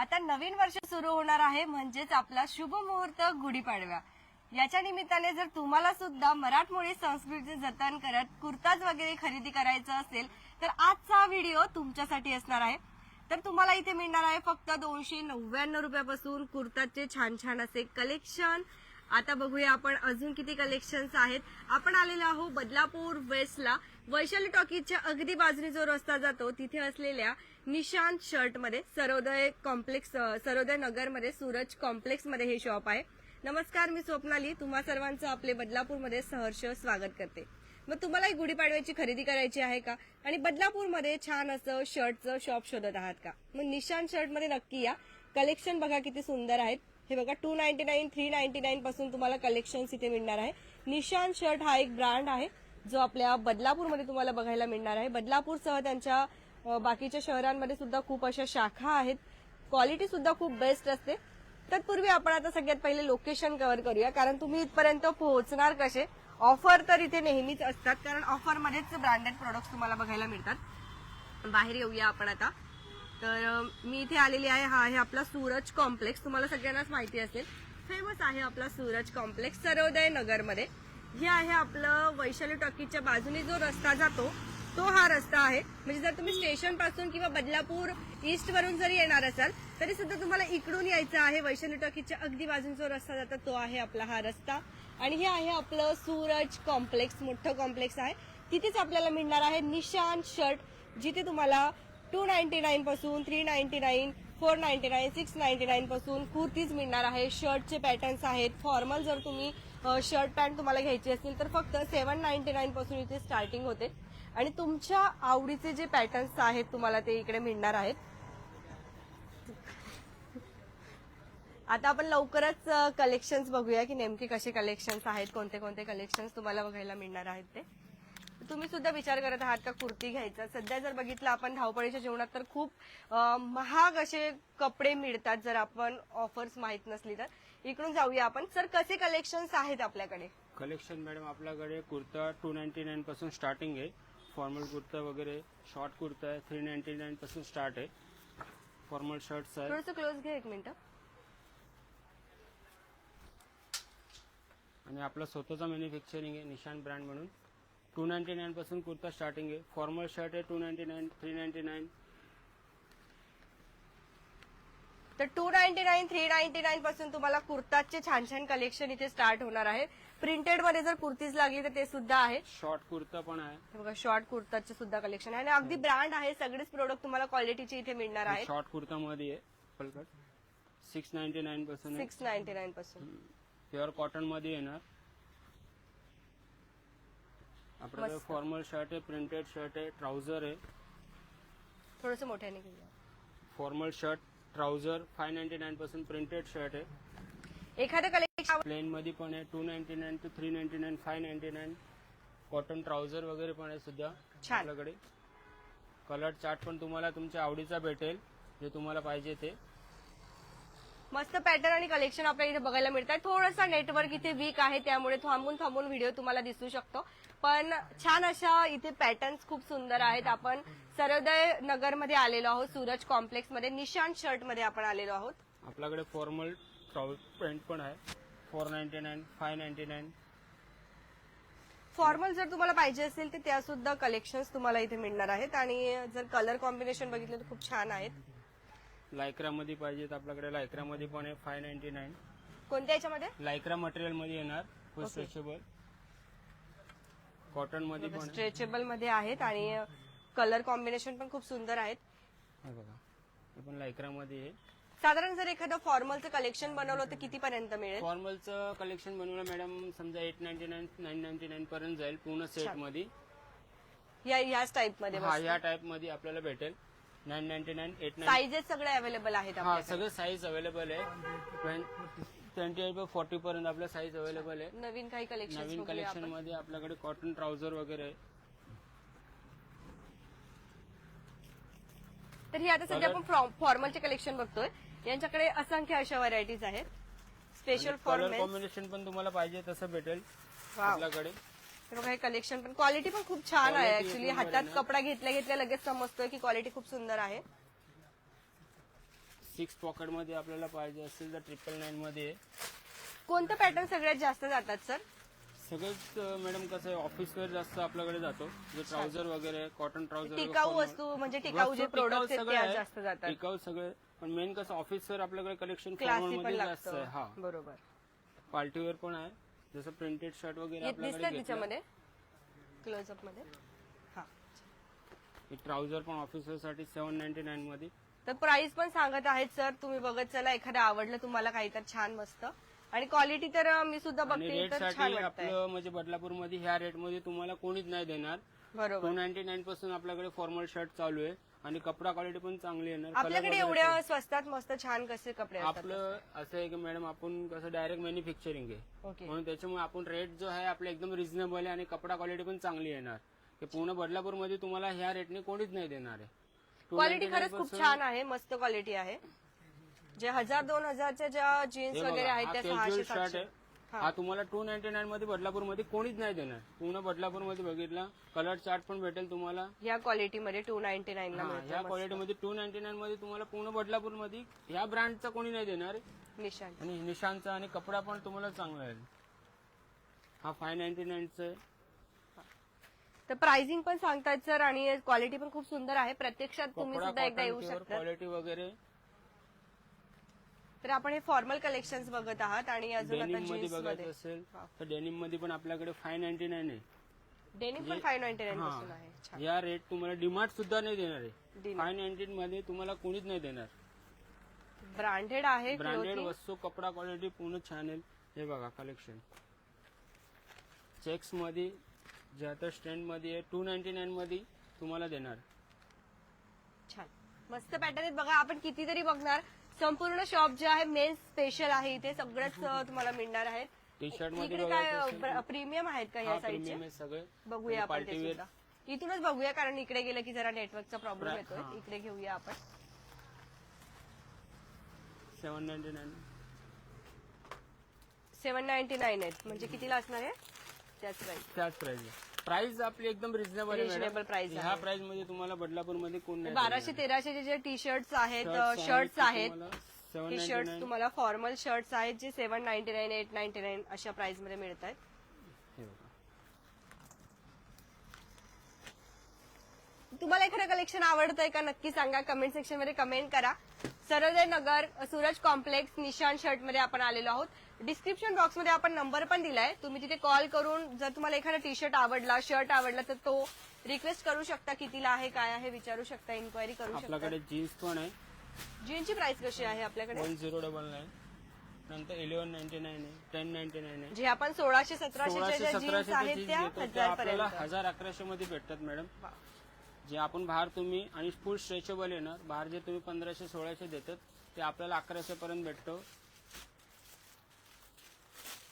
आता नवीन वर्ष सुरू होणार आहे म्हणजेच आपला शुभ मुहूर्त गुढीपाडव्या याच्या निमित्ताने जर तुम्हाला सुद्धा मराठमोळी संस्कृती जतन करत कुर्ताज वगैरे खरेदी करायचं असेल तर आजचा व्हिडिओ तुमच्यासाठी असणार आहे. तर तुम्हाला इथे मिळणार आहे फक्त दोनशे नव्याण्णव रुपयापासून कुर्ताचे छान छान असे कलेक्शन आता बघूया आपण अजून किती कलेक्शन्स आहेत. आपण आलेलो आहोत बदलापूर वेस्टला वैशाली टॉकीजच्या अगदी बाजूने जो रस्ता जातो तिथे असलेल्या निशांत शर्टमध्ये सरोदय कॉम्प्लेक्स सरोदय नगरमध्ये सूरज कॉम्प्लेक्समध्ये हे शॉप आहे. नमस्कार मी स्वप्नाली. तुम्हा सर्वांचं आपले बदलापूरमध्ये सहर्ष स्वागत करते. मग तुम्हाला एक गुढीपाडव्याची खरेदी करायची आहे का? आणि बदलापूरमध्ये छान असं शर्टचं शॉप शोधत आहात का? मग निशांत शर्टमध्ये नक्की या. कलेक्शन बघा किती सुंदर आहेत. हे बघा two ninety nine three ninety nine पासून तुम्हाला कलेक्शन इथे मिळणार आहे. निशान शर्ट हा एक ब्रँड आहे जो आपल्या बदलापूरमध्ये तुम्हाला बघायला मिळणार आहे. बदलापूरसह त्यांच्या बाकीच्या शहरांमध्ये सुद्धा खूप अशा शाखा आहेत. क्वालिटी सुद्धा खूप बेस्ट असते. तत्पूर्वी आपण आता सगळ्यात पहिले लोकेशन कव्हर करूया कारण तुम्ही इथपर्यंत पोहोचणार कसे? ऑफर तर इथे नेहमीच असतात कारण ऑफरमध्येच ब्रँडेड प्रोडक्ट्स तुम्हाला बघायला मिळतात. बाहेर येऊया आपण आता. तर मी इथे आलेली आहे. हा आहे आपला सूरज कॉम्प्लेक्स. तुम्हाला सगळ्यांनाच माहिती असेल. फेमस आहे आपला सूरज कॉम्प्लेक्स सर्वोदय नगरमध्ये. हे आहे आपलं वैशाली टॉकीजच्या बाजूने जो रस्ता जातो तो हा रस्ता आहे. म्हणजे जर तुम्ही स्टेशनपासून किंवा बदलापूर ईस्ट वरून जरी येणार असाल तरी सुद्धा तुम्हाला इकडून यायचं आहे. वैशाली टॉकीजच्या अगदी बाजून जो रस्ता जातो तो आहे आपला हा रस्ता. आणि हे आहे आपलं सूरज कॉम्प्लेक्स. मोठं कॉम्प्लेक्स आहे. तिथेच आपल्याला मिळणार आहे निशान शर्ट जिथे तुम्हाला टू नाईन्टी नाईन पासून three ninety nine four ninety nine six ninety nine पासून कुर्तीज मिळणार आहे. शर्टचे पॅटर्न्स आहेत. फॉर्मल जर तुम्ही शर्ट पॅन्ट तुम्हाला घ्यायची असेल तर फक्त सेवन नाईन्टी नाईन पासून इथे स्टार्टिंग होते. आणि तुमच्या आवडीचे जे पॅटर्न्स आहेत तुम्हाला ते इकडे मिळणार आहेत. आता आपण लवकरच कलेक्शन्स बघूया की नेमके कसे कलेक्शन्स आहेत कोणते कोणते कलेक्शन्स तुम्हाला बघायला मिळणार आहेत ते. तुम्ही सुद्धा विचार करत आहात का कुर्ती घ्यायचा? सध्या जर बघितलं आपण धावपळीच्या जीवनात तर खूप महाग असे कपडे मिळतात जर आपण ऑफर्स माहीत नसली तर. इकडून जाऊया आपण. सर कसे कलेक्शन्स आहेत आपल्याकडे? कलेक्शन मॅडम आपल्याकडे कुर्ता टू नाईन्टी नाईन पासून स्टार्टिंग आहे. फॉर्मल कुर्ता वगैरे शॉर्ट कुर्ता आहे थ्री नाईन्टी नाईन पासून स्टार्ट आहे. फॉर्मल शर्ट्स आहे थोडस क्लोज घ्या एक मिनिट. आणि आपला स्वतःचा मॅन्युफॅक्चरिंग आहे निशान ब्रँड म्हणून. टू नाईन्टी नाईन पासून कुर्ता स्टार्टिंग आहे. फॉर्मल शर्ट आहे two ninety nine three ninety nine. तर two ninety nine three ninety nine पासून तुम्हाला कुर्ताचे छान छान कलेक्शन इथे स्टार्ट होणार आहे. प्रिंटेडमध्ये जर कुर्तीज लागली तर ते सुद्धा आहे. शॉर्ट कुर्ता पण आहे. हे बघा शॉर्ट कुर्ताचे सुद्धा कलेक्शन आहे. आणि अगदी ब्रँड आहे. सगळेच प्रोडक्ट तुम्हाला क्वालिटीचे इथे मिळणार आहेत. शॉर्ट कुर्ता मध्ये आहे सिक्स नाईन्टी नाईन पासून आहे. सिक्स नाईन्टी नाईन पासून. प्युअर कॉटनमध्ये येणार. आपल्याकडे मस्त. फॉर्मल शर्ट आहे प्रिंटेड शर्ट आहे ट्राउझर आहे. थोडस मोठ्याने घेऊया. Formal shirt trouser five ninety nine पासून प्रिंटेड शर्ट आहे. एखादं कलेक्शन प्लेन मध्ये पण आहे two ninety nine two three ninety nine five ninety nine cotton trouser वगैरे पण आहे सुद्धा छान. आपल्याकडे. कलर चार्ट पण तुम्हाला तुमच्या आवडीचा भेटेल जे तुम्हाला पाहिजे ते. मस्त पॅटर्न आणि कलेक्शन आपल्याला इथे बघायला मिळतात. थोडासा नेटवर्क इथे वीक आहे त्यामुळे थांबून थांबून व्हिडिओ तुम्हाला दिसू शकतो. पण छान अशा इथे पॅटर्न्स खूप सुंदर आहेत. आपण सर्वोदय नगरमध्ये आलेलो आहोत सूरज कॉम्प्लेक्समध्ये. निशांत शर्टमध्ये आपण आलेलो आहोत. आपल्याकडे फॉर्मल ट्राउझ पॅन्ट पण आहे. Four ninety nine five ninety nine formal जर तुम्हाला पाहिजे असेल तर त्या सुद्धा कलेक्शन्स तुम्हाला इथे मिळणार आहेत. आणि जर कलर कॉम्बिनेशन बघितलं तर खूप छान आहेत. लायक्रा मध्ये पाहिजे तर आपल्याकडे लायक्रा मध्ये पण आहे फाय नाईन्टी नाईन कोणत्या याच्यामध्ये? लायक्रा मटेरियलमध्ये येणार फुल Okay. स्ट्रेचेबल कॉटनमध्ये पण आहे. स्ट्रेचेबलमध्ये आहेत आणि कलर कॉम्बिनेशन पण खूप सुंदर आहेत. हे बघा हे पण लायक्रा मध्ये आहे. साधारण जर एखादं फॉर्मलचं कलेक्शन बनवलं तर कितीपर्यंत मिळेल? फॉर्मलचं कलेक्शन बनवलं मॅडम समजा eight ninety nine nine ninety nine पर्यंत जाईल पूर्ण सेट छान. मध्ये. या याच टाइपमध्ये हा या टाइपमध्ये आपल्याला भेटेल. Nine ninety nine eight nine sizes सगळे अवेलेबल आहेत हा आपल्याकडे. सगळे साईज अवेलेबल आहे ट्वेंटी एट बाय फोर्टी पर्यंत आपलं साईज अवेलेबल आहे नवीन काही कलेक्शन नवीन कलेक्शनमध्ये आपल्याकडे कॉटन ट्राउझर वगैरे आहे. तर ही आता सध्या आपण फॉर्मलचे कलेक्शन बघतोय यांच्याकडे असंख्य अशा व्हरायटीज आहेत स्पेशल फॉर्मल कलर कॉम्बिनेशन पण तुम्हाला पाहिजे तसं भेटेल आपल्याकडे बघा हे कलेक्शन पण क्वालिटी पण खूप छान आहे ऍक्च्युली हातात. कपडा घेतल्या घेतल्या लगेच समजतोय की क्वालिटी खूप सुंदर आहे. सिक्स पॉकेटमध्ये आपल्याला पाहिजे असेल तर ट्रिपल नाईन मध्ये. कोणतं पॅटर्न सगळ्यात जास्त जातात सर सगळंच मॅडम कसं आहे ऑफिस वेअर जास्त आपल्याकडे जातो. जे ट्राउझर वगैरे कॉटन ट्राउझर टिकाऊ वस्तू म्हणजे टिकाऊ जे प्रोडक्ट आहेत जास्त जातात. टिकाऊ सगळे पण मेन कसं ऑफिस वेअर आपल्याकडे कलेक्शन क्लासी फॉर्मल पण मध्ये जास्त आहे. हा. लागतं बरोबर. पार्टी वेअर पण आहे. जसं प्रिंटेड शर्ट वगैरे येत दिसतात आपल्याकडे घेतलं. तिच्यामध्ये? क्लोजअपमध्ये? हा. ट्राउझर पण ऑफिस वेअरसाठी सेव्हन नाईन्टी नाईन मध्ये. तर प्राइस पण सांगत आहेत सर तुम्ही बघत चला एखादं आवडलं तुम्हाला काही तर छान मस्त. आणि क्वालिटी तर अं, मी सुद्धा आणि बघते रेट तर छानसाठी वाटतंय. आपलं म्हणजे बदलापूरमध्ये ह्या रेटमध्ये तुम्हाला कोणीच नाही देणार. बरोबर. टू नाईन्टी नाईन पासून आपल्याकडे फॉर्मल शर्ट चालू आहे. आणि कपडा क्वालिटी पण चांगली येणार आपल्याकडे वगैरे एवढ्या स्वस्तात मस्त छान कसे कपडे असतात? आपलं असं आहे की मॅडम आपण कसं डायरेक्ट मॅन्युफॅक्चरिंग आहे. ओके म्हणून त्याच्यामुळे आपण रेट जो आहे आपला एकदम रिझनेबल आहे आणि कपडा क्वालिटी पण चांगली येणार. हे पूर्ण बदलापूरमध्ये तुम्हाला ह्या रेटने कोणीच नाही देणार आहे. क्वालिटी खरंच खूप छान आहे मस्त क्वालिटी आहे. जे हजार दोन हजारच्या ज्या जीन्स वगैरे आहेत त्या सहाशे शर्ट सातशे. आहे. हा. तुम्हाला टू नाईन्टी नाईन मध्ये बदलापूरमध्ये कोणीच नाही देणार. पूर्ण बदलापूरमध्ये बघितला कलर चार्ट पण भेटेल तुम्हाला. या क्वालिटी मध्ये टू नाईन्टी नाईन ला हा, मिळतो ह्या क्वालिटी मध्ये टू नाईन्टी नाईन मध्ये तुम्हाला पूर्ण बदलापूरमध्ये ह्या ब्रँडचा कोणी नाही देणार. निशान आणि निशांचा आणि कपडा पण तुम्हाला चांगला आहे. हा फाय नाईन्टी नाईनचा आहे तर प्राइसिंग पण सांगतात सर आणि क्वालिटी पण खूप सुंदर आहे. प्रत्यक्षात तुम्ही सुद्धा एकदा येऊ शकता. क्वालिटी वगैरे तर आपण हे फॉर्मल कलेक्शन बघत आहात आणि अजून आता डेनिममध्ये जीन्स बघायचं असेल तर डेनिममध्ये पण आपल्याकडे फाय नाईन्टी नाईन आहे. डेनिम पण फाईव्ह नाईन्टी नाईन पासून आहे. छान. या रेट तुम्हाला डिमार्ट सुद्धा नाही देणार आहे. फाय नाईन्टी मध्ये तुम्हाला कोणीच नाही देणार. ब्रँडेड आहे ब्रँडेड clothing. वस्तू कपडा क्वालिटी पूर्ण छान आहे. हे बघा कलेक्शन चेक्समध्ये जे आता स्टँडमध्ये आहे टू नाईन्टी नाईन मध्ये तुम्हाला देणार. छान. मस्त पॅटर्न आहेत. बघा आपण कितीतरी बघणार. संपूर्ण शॉप जे आहे मेन स्पेशल आहे इथे. सगळंच तुम्हाला मिळणार आहे. टी शर्टमध्ये इकडे काय प्रीमियम आहेत का या साईडचे सगळे. बघूया आपण ते सुद्धा. इथूनच बघूया कारण इकडे गेलं की जरा नेटवर्कचा प्रॉब्लेम प्रा- येतोय. इकडे घेऊया आपण. Seven ninety nine seven ninety nine आहेत. म्हणजे कितीला असणार आहे? त्याच प्राइस त्याच प्राइस प्राइस आपली एकदम रिझनेबल आहे मॅडम. price ह्या प्राइसमध्ये तुम्हाला बदलापूरमध्ये कोण नाही बाराशे तेराशे जे टी शर्ट्स आहेत शर्ट्स आहेत टी शर्ट्स तुम्हाला फॉर्मल शर्ट्स आहेत जे seven ninety nine eight ninety nine अशा प्राइसमध्ये मिळत आहेत. तुम्हाला एखादं कलेक्शन आवडतंय का नक्की सांगा. कमेंट सेक्शनमध्ये कमेंट करा. सरोदय नगर सूरज कॉम्प्लेक्स निशान शर्टमध्ये आपण आलेलो आहोत. डिस्क्रिप्शन बॉक्समध्ये आपण नंबर पण दिलाय. तुम्ही तिथे कॉल करून जर तुम्हाला एखादा टी शर्ट आवडला शर्ट आवडला तर तो रिक्वेस्ट करू शकता कितीला आहे काय आहे विचारू शकता इन्क्वायरी करू शकता. आपल्याकडे जीन्स पण आहे. जीनची प्राइस कशी आहे आपल्याकडे? वन झिरो डबल नाईन नंतर इलेव्हन नाईन्टी नाईन आहे टेन नाईन्टी नाईन आहे. जे आपण सोळाशे सतराशे सोळाशे ज्या जीन्स सतराशे आहेत त्या हजार आपल्याला पर्यंत हजार अकराशे मध्ये भेटतात मॅडम वा. जे आपण बाहेर तुम्ही आणि फुल स्ट्रेचेबल येणार बाहेर जे तुम्ही पंधराशे सोळाशे देतात ते आपल्याला अकराशे पर्यंत भेटतो.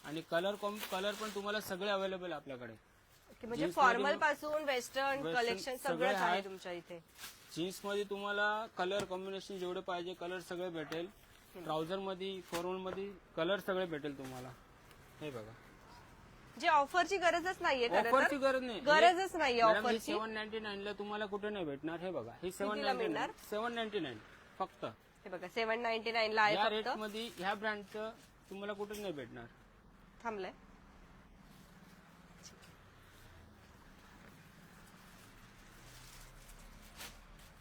आणि कलर कलर पण तुम्हाला सगळे अवेलेबल आपल्याकडे. की म्हणजे Jeans मध्ये फॉर्मलपासून वेस्टर्न Western कलेक्शन सगळे सगळंच आहे आहे. तुमच्या इथे. जीन्समध्ये तुम्हाला कलर कॉम्बिनेशन जेवढे पाहिजे कलर सगळे भेटेल. ट्राउझरमध्ये फॉर्मलमध्ये कलर सगळे भेटेल तुम्हाला. हे बघा. जे ऑफरची गरजच नाहीये खरं ऑफरची गरज नाही. गरजच नाहीये ऑफरची सेव्हन नाईन्टी नाईन ला तुम्हाला कुठे नाही भेटणार. हे बघा. ही सेव्हन कितीला नाईन्टी मिळणार? नाईन सेव्हन नाईन्टी नाईन फक्त. हे बघा सेव्हन नाईन्टी नाईन ला या आहे रेट फक्त. मध्ये ह्या ब्रँडचं तुम्हाला कुठे नाही भेटणार. थांबलंय.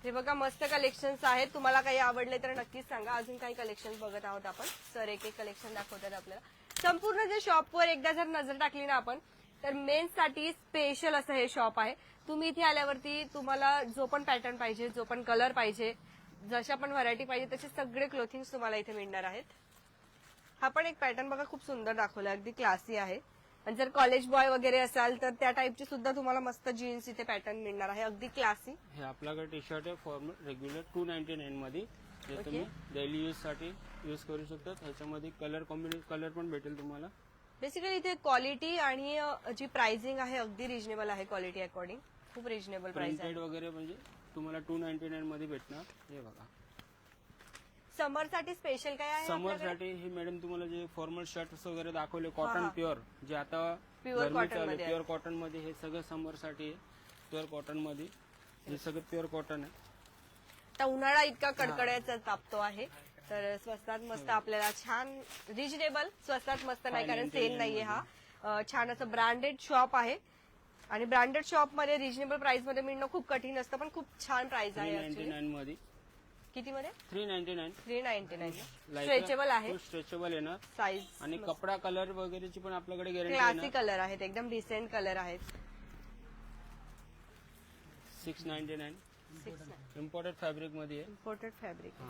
हे बघा मस्त कलेक्शन्स आहेत. तुम्हाला काही आवडले तर नक्कीच सांगा. अजून काही कलेक्शन बघत आहोत आपण. सर एक एक कलेक्शन दाखवतात आपल्याला. संपूर्ण जे शॉपवर एकदा जर नजर टाकली ना आपण तर मेन्ससाठी स्पेशल असं हे शॉप आहे. तुम्ही इथे आल्यावरती तुम्हाला जो पण पॅटर्न पाहिजे जो पण कलर पाहिजे जशा पण व्हरायटी पाहिजे तसे सगळे क्लोथिंग तुम्हाला इथे मिळणार आहेत. हा पण एक पॅटर्न बघा खूप सुंदर दाखवला अगदी क्लासी आहे. आणि जर कॉलेज बॉय वगैरे असाल तर त्या टाईपची सुद्धा तुम्हाला मस्त जीन्स इथे पॅटर्न मिळणार आहे. अगदी क्लासी हे आपल्याकडे टी शर्ट आहे formal regular two ninety nine मध्ये. जे तुम्ही डेली यूजसाठी यूज करू शकता. ह्याच्यामध्ये कलर कॉम्बिनेशन कलर पण भेटेल तुम्हाला. बेसिकली इथे क्वालिटी आणि अ, जी प्राइसिंग आहे अगदी रिजनेबल आहे क्वालिटी अकॉर्डिंग खूप रिजनेबल प्राइस आहे. प्रिंटेड वगैरे म्हणजे तुम्हाला टू नाईन्टी नाईन मध्ये भेटणार. हे बघा. समरसाठी स्पेशल काय आहे समर आपल्याकडे? साठी हे मॅडम तुम्हाला जे फॉर्मल शर्ट्स वगैरे दाखवले हा, कॉटन हा. प्युअर जे आता Pure cotton चालू मध्ये आहे. प्युअर कॉटनमध्ये हे सगळं समरसाठी आहे. प्युअर कॉटनमध्ये हे सगळं प्युअर कॉटन आहे. आता उन्हाळा इतका कडकड्याचा तापतो आहे तर स्वस्तात मस्त आपल्याला छान रिजनेबल स्वस्तात मस्त नाही कारण 599 सेल नाहीये हा. अं, छान असं ब्रँडेड शॉप आहे. आणि ब्रँडेड शॉपमध्ये रिजनेबल प्राइसमध्ये मिळणं खूप कठीण असतं पण खूप छान प्राइस थ्री आहे नाईन्टी actually. नाईन मध्ये. किती मध्ये three ninety nine. Three ninety nine. Stretchable आहे. स्ट्रेचेबल येणार साईज आणि कपडा कलर वगैरेची पण आपल्याकडे गॅरंटी क्लासी येणार कलर आहेत एकदम डिसेंट कलर आहेत. सिक्स नाईन्टी नाईन इम्पोर्टेड फॅब्रिकमध्ये आहे. इम्पोर्टेड फॅब्रिक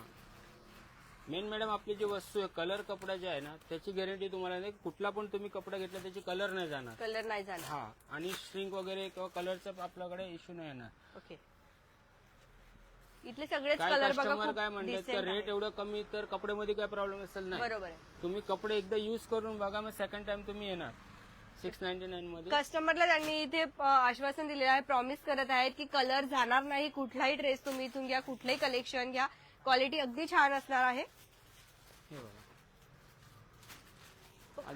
मेन मॅडम आपली जी वस्तू आहे कलर कपडा जे आहे ना त्याची गॅरंटी तुम्हाला नाही. कुठला पण तुम्ही कपडा घेतला त्याची कलर नाही जाणार. कलर नाही जाणार. हा. आणि स्ट्रिंग वगैरे किंवा कलरचा आपल्याकडे इश्यू नाही येणार. ओके इथले सगळेच काय कलर बघा कस्टमर खूप काय म्हणतात? decent rate. एवढं कमी तर कपड्यामध्ये काय प्रॉब्लेम असेल? नाही. बरोबर आहे. तुम्ही कपडे एकदा युज करून बघा मग सेकंड टाइम तुम्ही येणार. सिक्स नाईन्टी नाईन मध्ये कस्टमरला त्यांनी इथे अ, आश्वासन दिलेलं आहे प्रॉमिस करत आहेत की कलर जाणार नाही. कुठलाही ड्रेस तुम्ही इथून घ्या कुठलंही कलेक्शन घ्या. क्वालिटी अगदी छान असणार आहे. हे बघा.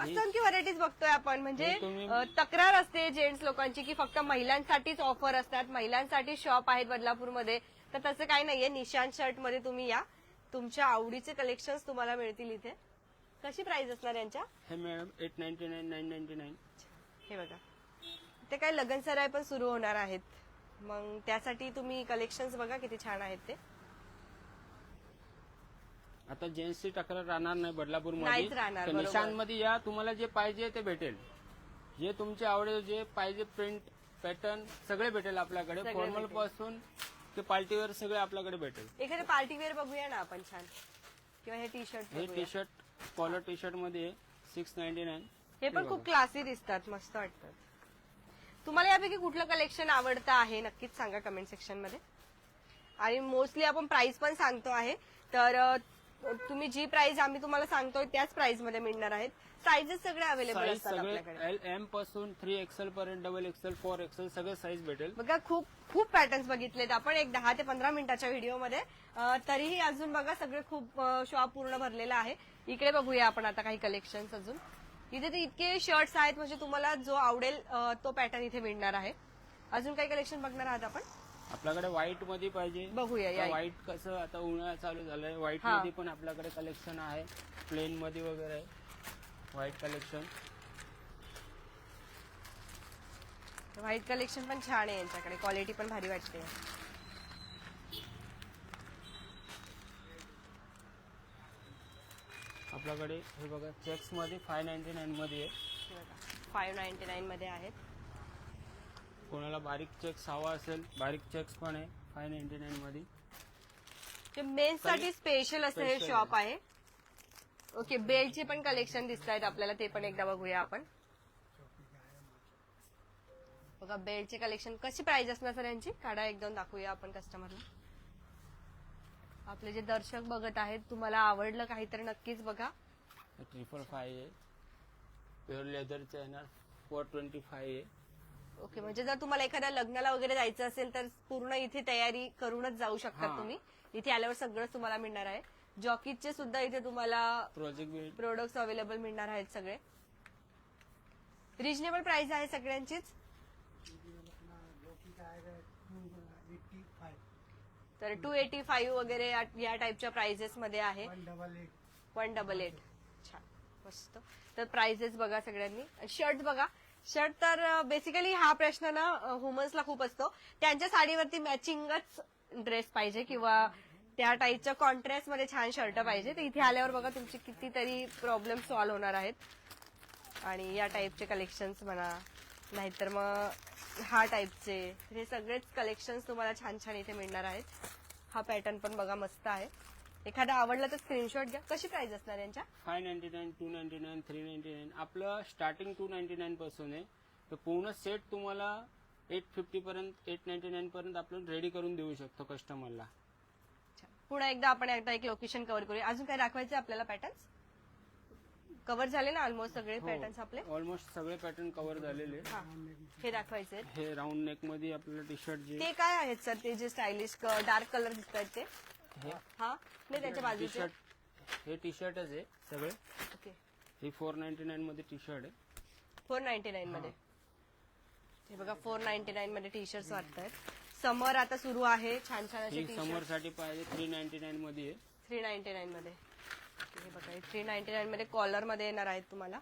असंख्य व्हरायटीज बघतोय आपण. म्हणजे हे तुम्ही- अ, तक्रार असते जेंट्स लोकांची की फक्त महिलांसाठीच ऑफर असतात. महिलांसाठी शॉप आहेत बदलापूरमध्ये. तर तसं काही नाहीये. निशांत शर्टमध्ये तुम्ही या. तुमच्या आवडीचे कलेक्शन तुम्हाला मिळतील इथे. कशी प्राइस असणार यांच्या? हे madam eight ninety nine nine ninety nine हे बघा. ते काय लगन सराय पण सुरू होणार आहेत. मग त्यासाठी तुम्ही कलेक्शन बघा किती छान आहेत ते. आता जेंट्सची तक्रार राहणार नाही बदलापूर नाहीच राहणार, बरोबर. निशांत मध्ये या तुम्हाला जे पाहिजे ते भेटेल. जे तुमचे आवडेल जे पाहिजे प्रिंट पॅटर्न सगळे भेटेल आपल्याकडे. सगळे फॉर्मल भेटेल. पासून ते पार्टीवेअर सगळे आपल्याकडे भेटेल. एखादे पार्टी वेअर बघूया ना आपण छान. किंवा हे टी शर्ट हे टी शर्ट कॉलर टी शर्टमध्ये सिक्स नाईन्टी नाईन हे पण खूप क्लासी दिसतात मस्त वाटतात. तुम्हाला यापैकी कुठलं कलेक्शन आवडतं आहे? नक्कीच सांगा कमेंट सेक्शनमध्ये. आणि मोस्टली आपण प्राइस पण सांगतो आहे. तर तुम्ही जी प्राइस आम्ही तुम्हाला सांगतोय त्याच प्राइसमध्ये मिळणार आहेत. साईजेस सगळे अवेलेबल साईज असतात सगळे आपल्याकडे. एल एमपासून थ्री एक्सेल पर्यंत डबल एक्सेल फोर एक्सेल सगळे साईज भेटेल. बघा खूप खूप पॅटर्न्स बघितलेत आपण. एक दहा ते पंधरा मिनिटाच्या व्हिडिओमध्ये अं, तरीही अजून बघा सगळे खूप शॉप पूर्ण भरलेला आहे. इकडे बघूया आपण आता काही कलेक्शन अजून. इथे ते इतके शर्ट्स आहेत म्हणजे तुम्हाला जो आवडेल अं, तो पॅटर्न इथे मिळणार आहे. अजून काही कलेक्शन बघणार आहात आपण? आपल्याकडे व्हाईटमध्ये पाहिजे. बघूया या व्हाईट कसं आता उन्हाळा चालू झालाय. व्हाईट हा. मध्ये पण आपल्याकडे कलेक्शन आहे. प्लेन मध्ये वगैरे. आहे व्हाईट कलेक्शन व्हाईट कलेक्शन पण छान आहे यांच्याकडे. क्वालिटी पण भारी वाटते. आपल्याकडे हे बघा चेक्समध्ये फाय नाईन्टी नाईन मध्ये आहे. फाईव्ह नाईन्टी नाईन मध्ये आहेत. कोणाला बारीक चेक्स हवा असेल बारीक चेक्स पण आहे फाय नाईन्टी नाईन मध्ये मेन्ससाठी स्पेशल असं हे Special शॉप आहे. ओके बेल्टचे पण कलेक्शन दिसत आहेत आपल्याला ते पण एकदा बघूया आपण. बघा बेल्टचे कलेक्शन कशी प्राइस असणार सर यांची? काढा एक दोन दाखवूया आपण कस्टमरला आपले जे दर्शक बघत आहेत तुम्हाला आवडलं काही तर नक्कीच बघा. ट्रिपल फाय आहे. प्युअर लेदरचं येणार फोर ट्वेंटी फाय आहे. ओके म्हणजे जर तुम्हाला एखाद्या लग्नाला वगैरे जायचं असेल तर पूर्ण इथे तयारी करूनच जाऊ शकता हा. तुम्ही. इथे आल्यावर सगळंच तुम्हाला मिळणार आहे. जॉकीजचे सुद्धा इथे तुम्हाला प्रोजेक्ट बिल्ड प्रोडक्ट्स अवेलेबल मिळणार आहेत सगळे. रिजनेबल प्राइस आहे सगळ्यांचीच. तर टू एटी फाईव्ह वगैरे या- या टाईपच्या प्राइजेस मध्ये आहे. वन डबल एट छान. मस्त. तर प्राइजेस बघा सगळ्यांनी. शर्ट बघा. शर्ट तर बेसिकली हा प्रश्न ना वुमन्सला खूप असतो. त्यांच्या साडीवरती मॅचिंगच ड्रेस पाहिजे किंवा त्या टाईपच्या कॉन्ट्रास्टमध्ये छान शर्ट पाहिजे. तर इथे आल्यावर बघा तुमचे कितीतरी प्रॉब्लेम सॉल्व्ह होणार आहेत. आणि या टाईपचे कलेक्शन्स म्हणा नाहीतर मग हा टाईपचे हे सगळेच कलेक्शन्स तुम्हाला छान छान इथे मिळणार आहेत. हा पॅटर्न पण बघा मस्त आहे. एखादा आवडला तर स्क्रीनशॉट घ्या. कशी प्राइस असणार यांच्या? Five ninety nine two ninety nine three ninety nine आपलं स्टार्टिंग टू नाईन्टी नाईन पासून आहे. तर पूर्ण सेट तुम्हाला एट फिफ्टी पर्यंत एट नाईन्टी नाईन पर्यंत आपण रेडी करून देऊ शकतो कस्टमरला पुन्हा एकदा आपण एकदा एक लोकेशन कव्हर करूया. अजून काय दाखवायचे आपल्याला पॅटर्न्स कव्हर झाले ना ऑलमोस्ट सगळे हो. पॅटर्न्स आपले? ऑलमोस्ट सगळे पॅटर्न कव्हर झालेले. हा. हे दाखवायचे. हे राऊंड नेकमध्ये आपलं टी शर्ट जे ते काय आहेत सर ते जे स्टायलिश डार्क कलर दिसत आहेत ते? हे. हा? नाही त्याच्या टी बाजूचे. शर्ट हे टी शर्टच आहे सगळे. ओके. हे फोर नाईन्टी नाईन मध्ये टी शर्ट आहे. फोर नाईन्टी नाईन मध्ये. हे बघा फोर नाईन्टी नाईन मध्ये टी शर्ट वाटत आहेत समर आता सुरू आहे छान छान असे ही समर शर्टसाठी पाहिजे थ्री नाईन्टी नाईन मध्ये आहे. थ्री नाईन्टी नाईन मध्ये हे बघा थ्री नाईन्टी नाईन मध्ये कॉलरमध्ये येणार आहेत तुम्हाला.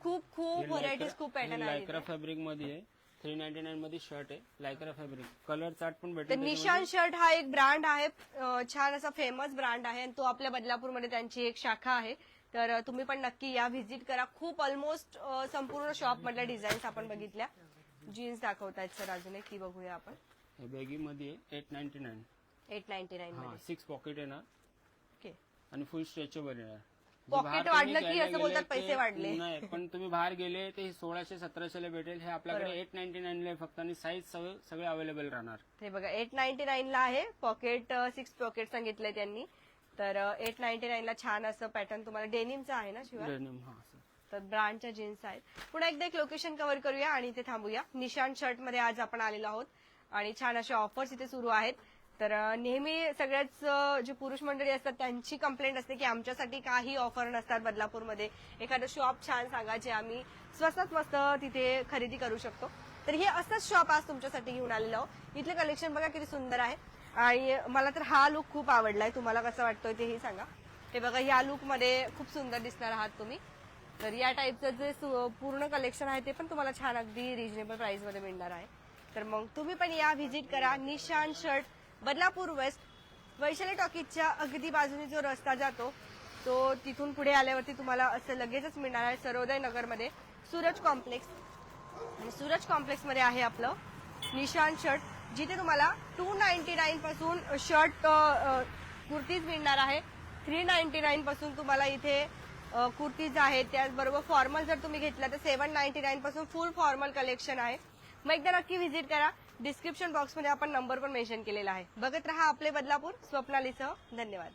खूप खूप व्हरायटीज खूप पॅटर्न आहेत. लायक्रा फॅब्रिकमध्ये आहे. थ्री नाईन्टी नाईन मध्ये शर्ट आहे लायक्रा फॅब्रिक कलर चार्ट पण तर भेटेल निशान शर्ट हा एक ब्रँड आहे अं, छान असा फेमस ब्रँड आहे आणि तो आपल्या बदलापूरमध्ये त्यांची एक शाखा आहे. तर अं, तुम्ही पण नक्की या व्हिजिट करा. खूप ऑलमोस्ट संपूर्ण शॉप मधल्या डिझाईन्स आपण बघितल्या. जीन्स दाखवतायत सर अजून एक ती बघूया आपण. हे बॅगी मध्ये eight ninety nine eight ninety nine हा मध्ये. सिक्स पॉकेट येणार ओके आणि फुल स्ट्रेचेबल येणार. बाहेर वाढलं की असं बोलतात पैसे वाढले. नाही पण तुम्ही बाहेर गेले ते सोळाशे सतराशेला भेटेल हे आपल्याकडे एट नाईन्टी नाईनला फक्त आणि साईज सगळे अवेलेबल राहणार. हे बघा एट नाईन्टी नाईन ला आहे पॉकेट सिक्स पॉकेट सांगितलंय त्यांनी. तर एट नाईन्टी नाईन ला छान असं पॅटर्न तुम्हाला डेनिमचं आहे ना शिवाय हा. तर ब्रँडच्या जीन्स आहेत. पुन्हा एकदा एक लोकेशन कव्हर करूया आणि इथे थांबूया. निशान शर्टमध्ये आज आपण आलेलो आहोत. आणि छान अशा ऑफर्स इथे सुरू आहेत. तर नेहमी सगळ्याच जे पुरुष मंडळी असतात त्यांची कंप्लेंट असते की आमच्यासाठी काही ऑफर नसतात बदलापूरमध्ये. एखादं शॉप छान सांगा जे आम्ही स्वस्तात मस्त तिथे खरेदी करू शकतो. तर हे असंच शॉप आज तुमच्यासाठी घेऊन आलेलो इथले इथलं कलेक्शन बघा किती सुंदर आहे. आणि मला तर हा लुक खूप आवडलाय. तुम्हाला कसं वाटतोय तेही सांगा. हे बघा या लुकमध्ये खूप सुंदर दिसणार आहात तुम्ही. तर या टाईपचं जे सु- पूर्ण कलेक्शन आहे ते पण तुम्हाला छान अगदी रिजनेबल प्राइसमध्ये मिळणार आहे. तर मग तुम्ही पण या व्हिजिट करा. निशान शर्ट बदलापूर वेस्ट वैशाली टॉकीजच्या अगदी बाजूने जो रस्ता जातो तो तिथून पुढे आल्यावरती तुम्हाला असं लगेचच मिळणार आहे सर्वोदय नगरमध्ये सूरज कॉम्प्लेक्स आणि सूरज कॉम्प्लेक्समध्ये आहे आपलं निशान शर्ट जिथे तुम्हाला टू नाईन्टी नाईन पासून शर्ट कुर्तीज मिळणार आहे. थ्री नाईन्टी नाईन पासून तुम्हाला इथे कुर्तीज आहेत. त्याचबरोबर फॉर्मल जर तुम्ही घेतला तर सेवन नाईन्टी नाईन पासून फुल फॉर्मल कलेक्शन आहे. मग एकदा नक्की व्हिजिट करा. डिस्क्रिप्शन बॉक्समध्ये आपण नंबर पण मेन्शन केलेला आहे. बघत रहा आपले बदलापूर स्वप्नालीसह. धन्यवाद.